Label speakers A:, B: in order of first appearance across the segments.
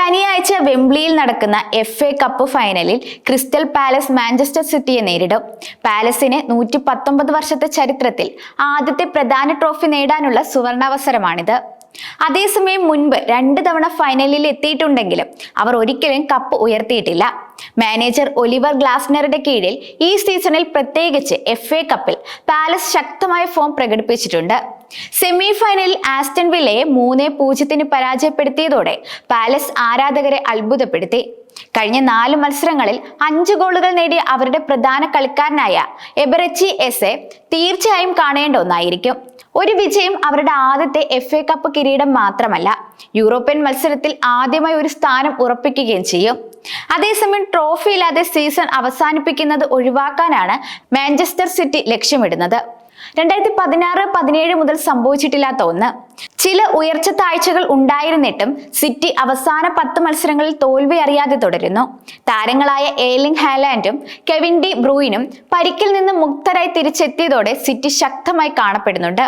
A: ശനിയാഴ്ച വെംബ്ലിയിൽ നടക്കുന്ന എഫ് എ കപ്പ് ഫൈനലിൽ ക്രിസ്റ്റൽ പാലസ് മാഞ്ചസ്റ്റർ സിറ്റിയെ നേരിടും. പാലസിന് നൂറ്റി പത്തൊമ്പത് വർഷത്തെ ചരിത്രത്തിൽ ആദ്യത്തെ പ്രധാന ട്രോഫി നേടാനുള്ള സുവർണാവസരമാണിത്. അതേസമയം മുൻപ് രണ്ട് തവണ ഫൈനലിൽ എത്തിയിട്ടുണ്ടെങ്കിലും അവർ ഒരിക്കലും കപ്പ് ഉയർത്തിയിട്ടില്ല. മാനേജർ ഒലിവർ ഗ്ലാസ്നറുടെ കീഴിൽ ഈ സീസണിൽ പ്രത്യേകിച്ച് എഫ് എ കപ്പിൽ പാലസ് ശക്തമായ ഫോം പ്രകടിപ്പിച്ചിട്ടുണ്ട്. സെമി ഫൈനലിൽ ആസ്റ്റൺ വില്ലയെ മൂന്ന് പൂജ്യത്തിന് പരാജയപ്പെടുത്തിയതോടെ പാലസ് ആരാധകരെ അത്ഭുതപ്പെടുത്തി. കഴിഞ്ഞ നാല് മത്സരങ്ങളിൽ അഞ്ച് ഗോളുകൾ നേടിയ അവരുടെ പ്രധാന കളിക്കാരനായ എബറച്ചി എസ് തീർച്ചയായും കാണേണ്ട ഒന്നായിരിക്കും. ഒരു വിജയം അവരുടെ ആദ്യത്തെ എഫ് എ കപ്പ് കിരീടം മാത്രമല്ല യൂറോപ്യൻ മത്സരത്തിൽ ആദ്യമായി ഒരു സ്ഥാനം ഉറപ്പിക്കുകയും ചെയ്യും. അതേസമയം ട്രോഫി ഇല്ലാതെ സീസൺ അവസാനിപ്പിക്കുന്നത് ഒഴിവാക്കാനാണ് മാഞ്ചസ്റ്റർ സിറ്റി ലക്ഷ്യമിടുന്നത്. രണ്ടായിരത്തി പതിനാറ് പതിനേഴ് മുതൽ സംഭവിച്ചിട്ടില്ലാത്ത ഒന്ന്. ചില ഉയർച്ച താഴ്ചകൾ ഉണ്ടായിരുന്നിട്ടും സിറ്റി അവസാന പത്ത് മത്സരങ്ങളിൽ തോൽവി അറിയാതെ തുടരുന്നു. താരങ്ങളായ ഏലിംഗ് ഹാലാൻഡും കെവിൻ ഡി ബ്രൂയിനും പരിക്കിൽ നിന്ന് മുക്തരായി തിരിച്ചെത്തിയതോടെ സിറ്റി ശക്തമായി കാണപ്പെടുന്നുണ്ട്.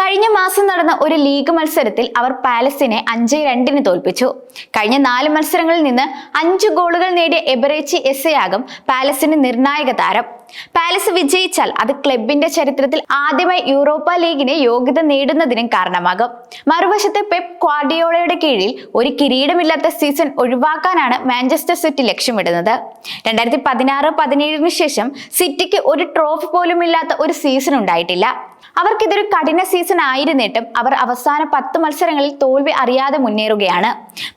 A: കഴിഞ്ഞ മാസം നടന്ന ഒരു ലീഗ് മത്സരത്തിൽ അവർ പാലസിനെ അഞ്ച് രണ്ടിന് തോൽപ്പിച്ചു. കഴിഞ്ഞ നാല് മത്സരങ്ങളിൽ നിന്ന് അഞ്ച് ഗോളുകൾ നേടിയ എബറേച്ചി എസ്സയാകും പാലസിന് നിർണായക താരം. പാലസ് വിജയിച്ചാൽ അത് ക്ലബിന്റെ ചരിത്രത്തിൽ ആദ്യമായി യൂറോപ്പ ലീഗിന് യോഗ്യത നേടുന്നതിനും കാരണമാകും. മറുവശത്ത് പെപ് ക്വാഡിയോളയുടെ കീഴിൽ ഒരു കിരീടമില്ലാത്ത സീസൺ ഒഴിവാക്കാനാണ് മാഞ്ചസ്റ്റർ സിറ്റി ലക്ഷ്യമിടുന്നത്. രണ്ടായിരത്തി പതിനാറ് പതിനേഴിന് ശേഷം സിറ്റിക്ക് ഒരു ട്രോഫി പോലും ഇല്ലാത്ത ഒരു സീസൺ ഉണ്ടായിട്ടില്ല. അവർക്കിതൊരു കഠിന സീസൺ ആയിരുന്നിട്ടും അവർ അവസാന പത്ത് മത്സരങ്ങളിൽ തോൽവി അറിയാതെ മുന്നേറുകയാണ്.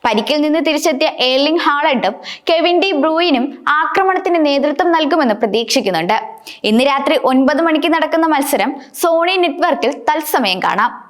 A: പരിക്കിൽ നിന്ന് തിരിച്ചെത്തിയ ഏർലിംഗ് ഹാളണ്ടും കെവിൻ ഡി ബ്രൂയിനും ആക്രമണത്തിന് നേതൃത്വം നൽകുമെന്ന് പ്രതീക്ഷിക്കുന്നുണ്ട്. ഇന്ന് രാത്രി ഒൻപത് മണിക്ക് നടക്കുന്ന മത്സരം സോണി നെറ്റ്വർക്കിൽ തത്സമയം കാണാം.